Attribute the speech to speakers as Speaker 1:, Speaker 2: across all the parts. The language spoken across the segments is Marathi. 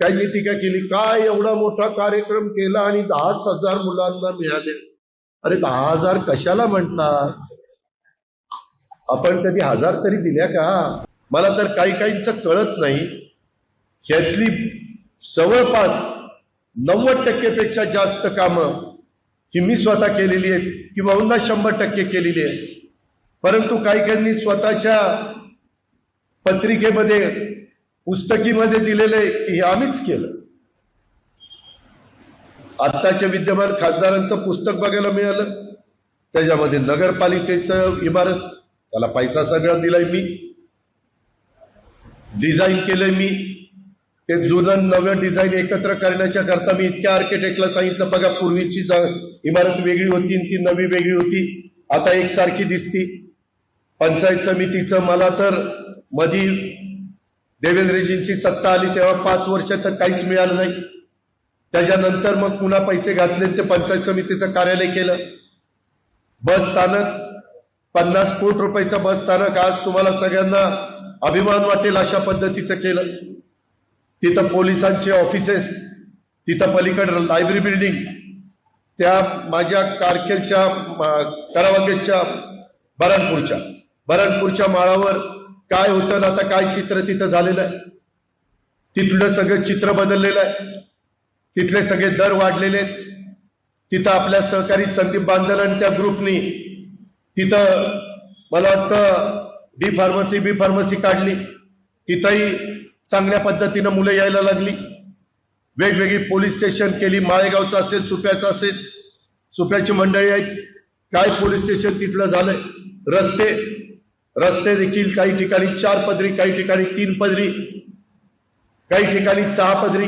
Speaker 1: त्यांनी टीका केली. काय एवढा मोठा कार्यक्रम केला आणि दहाच हजार मुलांना मिळाले? अरे दहा हजार कशाला म्हणतात? आपण कधी हजार तरी दिल्या का? मला तर काही काहींचं कळत नाही. ह्यातली जवळपास नव्वद टक्केपेक्षा जास्त कामं ही मी स्वतः केलेली आहेत किंवा पुन्हा शंभर टक्के केलेली आहे परंतु काही काहींनी स्वतःच्या पत्रिकेमध्ये पुस्तकीमध्ये दिलेलं आहे की हे आम्हीच केलं. आत्ताच्या विद्यमान खासदारांचं पुस्तक बघायला मिळालं. त्याच्यामध्ये नगरपालिकेचं इमारत त्याला पैसा सगळा दिलाय मी. डिझाईन केलंय मी. ते जुनं नवं डिझाईन एकत्र करण्याच्या करता मी इतक्या आर्किटेक्टला सांगितलं बघा पूर्वीची इमारत वेगळी होती आणि ती नवी वेगळी होती. आता एकसारखी दिसती. पंचायत समितीचं मला तर मधी देवेंद्रजींची सत्ता आली तेव्हा पाच वर्ष तर काहीच मिळालं नाही. त्याच्यानंतर मग पुन्हा पैसे घातले ते पंचायत समितीचं कार्यालय केलं. बस स्थानक पन्नास कोटी रुपयाचं बस स्थानक आज तुम्हाला सगळ्यांना अभिमान वाटेल अशा पद्धतीचं केलं. तिथं पोलिसांचे ऑफिसेस तिथं पलीकडे लायब्ररी बिल्डिंग त्या माझ्या कारखेलच्या करावागेच्या बरणपूरच्या बरणपूरच्या माळावर काय होतं आता काय चित्र तिथं झालेलं आहे? तिथलं सगळं चित्र बदललेलं आहे. तिथले सगळे दर वाढलेले आहेत. तिथं आपल्या सहकारी संदीप बांधल आणि त्या ग्रुपनी तिथं मला वाटतं डी फार्मसी बी फार्मसी काढली. तिथंही चांगल्या पद्धतीनं मुलं यायला लागली. वेगवेगळी पोलीस स्टेशन केली. माळेगावचं असेल सुप्याचं असेल सुप्याची मंडळी आहेत. काय पोलीस स्टेशन तिथलं झालंय? रस्ते. रस्ते देखील काही ठिकाणी चार पदरी काही ठिकाणी तीन पदरी काही ठिकाणी सहा पदरी.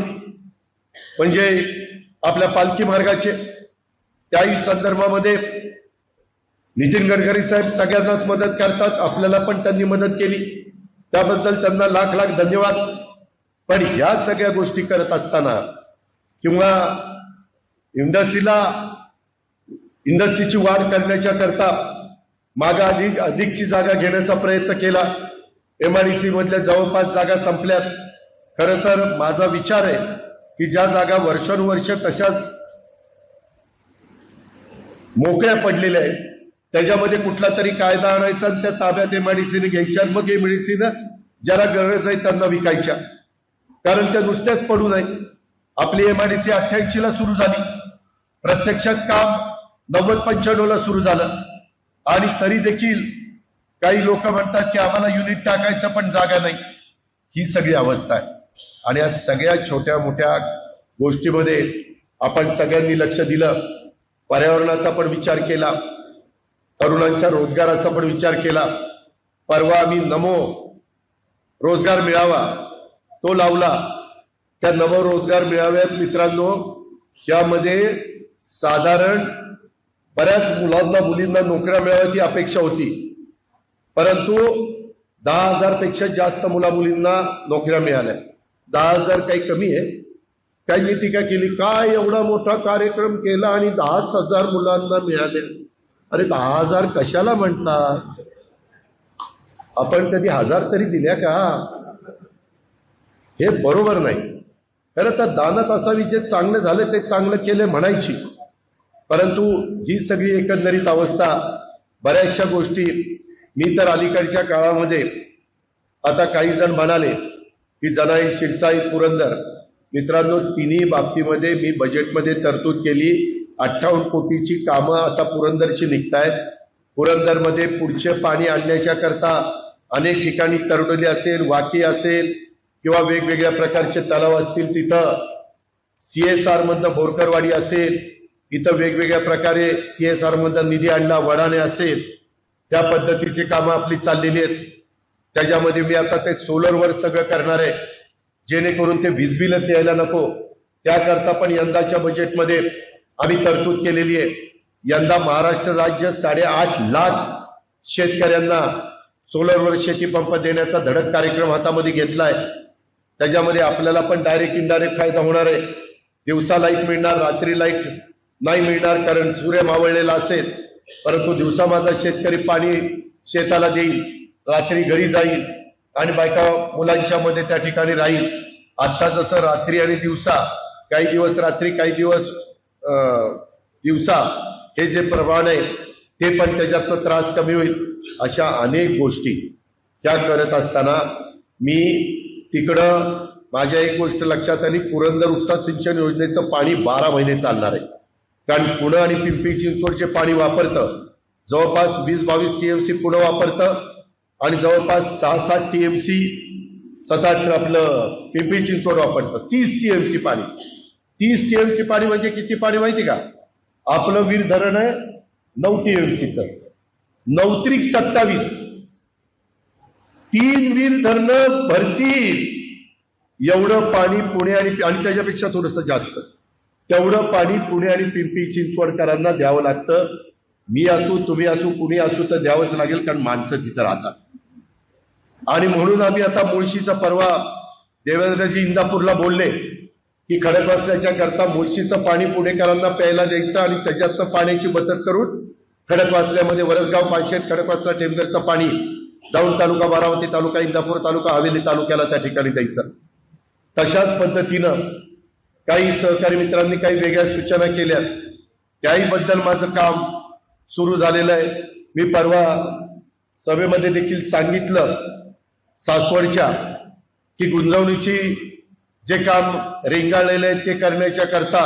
Speaker 1: म्हणजे आपल्या पालखी मार्गाचे त्याही संदर्भामध्ये नितीन गडकरी साहेब सगळ्यांनाच मदत करतात. आपल्याला पण त्यांनी मदत केली. त्याबद्दल त्यांना लाख लाख धन्यवाद. पण ह्या सगळ्या गोष्टी करत असताना किंवा इंडस्ट्रीला इंडस्ट्रीची वाढ करण्याच्या करता मागा अधिक अधिकची जागा घेण्याचा प्रयत्न केला. एमआयडीसी मधल्या जवळपास जागा संपल्यात. खरं तर माझा विचार आहे की ज्या जागा वर्षानुवर्ष तशाच मोकळ्या पडलेल्या आहेत त्याच्यामध्ये कुठला तरी कायदा आणायचा आणि त्या ताब्यात एमआयडीसीने घ्यायच्या मग एमआयडीसीनं ज्याला गरज आहे त्यांना विकायच्या. कारण त्या नुसत्याच पडू नये. आपली एमआयडीसी अठ्ठ्याऐंशी ला सुरू झाली. प्रत्यक्षात काम नव्वद पंच्याण्णव ला सुरू झालं. आणि तरी देखील काही लोक म्हणतात की आम्हाला युनिट टाकायचं पण जागा नाही. ही सगळी अवस्था आहे. आणि या सगळ्या छोट्या मोठ्या गोष्टीमध्ये आपण सगळ्यांनी लक्ष दिलं. पर्यावरणाचा पण विचार केला. तरुणांच्या रोजगाराचा पण विचार केला. परवा आम्ही नमो रोजगार मिळावा तो लावला. त्या नवरोजगार रोजगार मिळाव्यात मित्रांनो यामध्ये साधारण बऱ्याच मुलांना मुलींना नोकऱ्या मिळाव्याची अपेक्षा होती. परंतु दहा हजारपेक्षा जास्त मुला मुलींना नोकऱ्या मिळाल्या. दहा हजार काही कमी आहे. काहींनी टीका केली काय एवढा मोठा कार्यक्रम केला आणि दहाच हजार मुलांना मिळाले? अरे दहा हजार कशाला म्हणतात आपण कधी हजार तरी दिल्या का? हे बरोबर नाही. खरं तर दानत असावी जे चांगलं झालं ते चांगलं केलं म्हणायची. परंतु ही सगळी एकंदरीत अवस्था बऱ्याचशा गोष्टी मी तर अलीकडच्या काळामध्ये आता काही जण म्हणाले की जनाई शिरसाई पुरंदर मित्रांनो तिन्ही बाबतीमध्ये मी बजेटमध्ये तरतूद केली. अठ्ठावन्न कोटीची कामं आता पुरंदरची निघतायत. पुरंदरमध्ये पुढचे पाणी आणण्याच्या करता अनेक ठिकाणी तरडोली असेल वाकी असेल किंवा वेगवेगळ्या प्रकारचे तलाव असतील तिथं. सीएसआर मधनं बोरकरवाडी असेल इथं वेगवेगळ्या प्रकारे सी एस आरमधला निधी आणला वडाणे असेल त्या पद्धतीची कामं आपली चाललेली आहेत. त्याच्यामध्ये मी आता ते सोलरवर सगळं करणार आहे. जेणेकरून ते वीज बिलच यायला नको. त्याकरता पण यंदाच्या बजेटमध्ये आम्ही तरतूद केलेली आहे. यंदा महाराष्ट्र राज्य साडेआठ लाख शेतकऱ्यांना सोलरवर शेती पंप देण्याचा धडक कार्यक्रम हातामध्ये घेतलाय. त्याच्यामध्ये आपल्याला पण डायरेक्ट इनडायरेक्ट फायदा होणार आहे. दिवसा लाइट मिळणार रात्री लाइट नाही मिळणार कारण सूर्य मावळलेला असेल. परंतु दिवसा माझा शेतकरी पाणी शेताला देईल रात्री घरी जाईल आणि बायका मुलांच्या मध्ये त्या ठिकाणी राहील. आता जसं रात्री आणि दिवसा काही दिवस रात्री काही दिवस दिवसा हे जे प्रमाण आहे ते पण त्याच्यातनं त्रास कमी होईल अशा अनेक गोष्टी त्या करत असताना मी तिकडं माझ्या एक गोष्ट लक्षात आली पुरंदर उपसा सिंचन योजनेचं पाणी बारा महिने चालणार आहे. कारण पुणे आणि पिंपरी चिंचवडचे पाणी वापरतं. जवळपास वीस बावीस टीएमसी पुणे वापरतं आणि जवळपास सहा सात टीएमसी सात आपलं पिंपरी चिंचवड वापरतं. तीस टीएमसी पाणी. तीस टीएमसी पाणी म्हणजे किती पाणी माहिती का? आपलं वीर धरण आहे नऊ टीएमसीचं नौत्रिक सत्तावीस. तीन वीर धरणं भरतील. एवढं पाणी पुणे आणि आणि त्याच्यापेक्षा थोडस जास्त. तेवढं पाणी पुणे आणि पिंपरी चिंचवडकरांना द्यावं लागतं. मी असू तुम्ही असू कुणी असू तर द्यावंच लागेल कारण माणसं तिथं राहतात. आणि म्हणून आम्ही आता मुळशीचा परवा देवेंद्रजी इंदापूरला बोलले की खडकवासल्याच्या करता मुळशीचं पाणी पुणेकरांना प्यायला द्यायचं आणि त्याच्यातनं पाण्याची बचत करून खडकवासल्यामध्ये वरसगाव पानशेत खडकवासला टेमगरचं पाणी दौंड तालुका बारामती तालुका इंदापूर तालुका हवेली तालुक्याला त्या ठिकाणी द्यायचं. तशाच पद्धतीनं काही सहकारी मित्रांनी काही वेगळ्या सूचना केल्या. त्याही बद्दल माझं काम सुरू झालेलं आहे. मी परवा सभेमध्ये देखील सांगितलं सासवडच्या की गुंजवणीची जे काम रेंगाळलेलं आहे ते करण्याच्या करता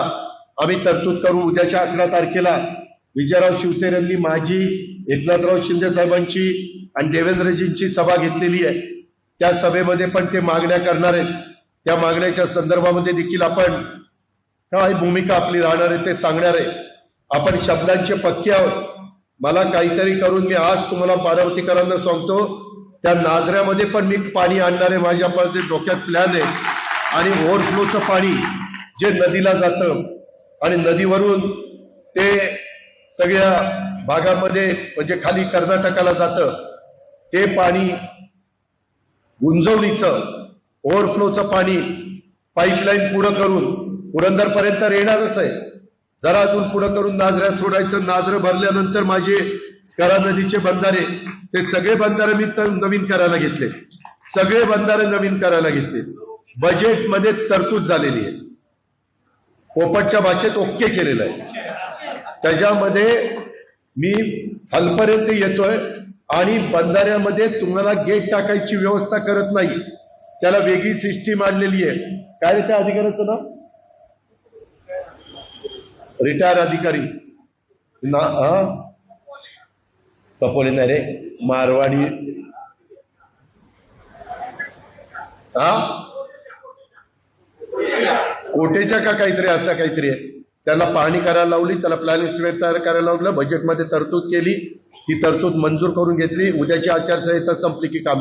Speaker 1: आम्ही तरतूद करू. उद्याच्या अकरा तारखेला विजयराव शिवसेनेंनी माझी एकनाथराव शिंदे साहेबांची आणि देवेंद्रजींची सभा घेतलेली आहे. त्या सभेमध्ये पण ते मागण्या करणार आहेत. त्या मागण्याच्या संदर्भामध्ये देखील आपण काय भूमिका आपली राहणार आहे ते सांगणार आहे. आपण शब्दांचे पक्के आहोत. मला काहीतरी करून मी आज तुम्हाला पार्वतीकरांना सांगतो त्या नाजऱ्यामध्ये पण मी पाणी आणणार आहे माझ्या डोक्यात प्लॅन आहे. आणि ओव्हरफ्लोचं पाणी जे नदीला जातं आणि नदीवरून ते सगळ्या भागामध्ये म्हणजे खाली कर्नाटकाला जातं ते पाणी गुंजवणीचं ओव्हरफ्लोचं पाणी पाईपलाईन पुढं करून पुरंदरपर्यंत येणारच आहे. जरा अजून पुढं करून नाजऱ्यात सोडायचं. नाजरं भरल्यानंतर माझे करा नदीचे बंधारे ते सगळे बंधारे मी तर नवीन करायला घेतले. सगळे बंधारे नवीन करायला घेतले. बजेटमध्ये तरतूद झालेली आहे. पोपटच्या भाषेत ओके केलेलं आहे. त्याच्यामध्ये मी हलपर्यंत येतोय आणि बंधाऱ्यामध्ये तुम्हाला गेट टाकायची व्यवस्था करत नाही. त्याला वेगळी सिस्टीम आणलेली आहे. काय रे त्या अधिकाऱ्याचं नाव? रिटायर अधिकारी. ना कपोले नाही रे मारवाडी. हा? कोटेच्या का काहीतरी असं काहीतरी आहे. त्याला पाहणी करायला लावली त्याला प्लॅन एस्टिमेट तयार करायला लावलं बजेटमध्ये तरतूद केली. ती तरतूद मंजूर करून घेतली. उद्याची आचारसंहिता संपली की काम.